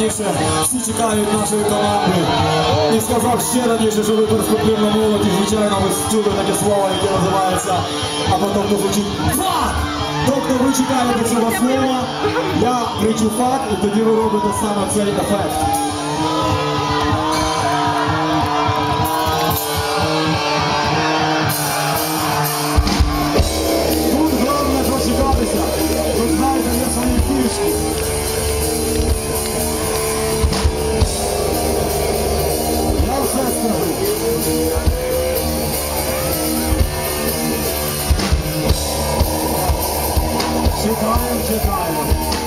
раніше, всі чекають нашої команди. І сказав ще раніше, що ви перспективна молоді, звичайно ви чули таке слово, яке називається, а потім то звучить фак! Тобто ви чекаєте цього слова, я кричу фак, і тоді ви робите саме цей ефект. Chicago, Chicago.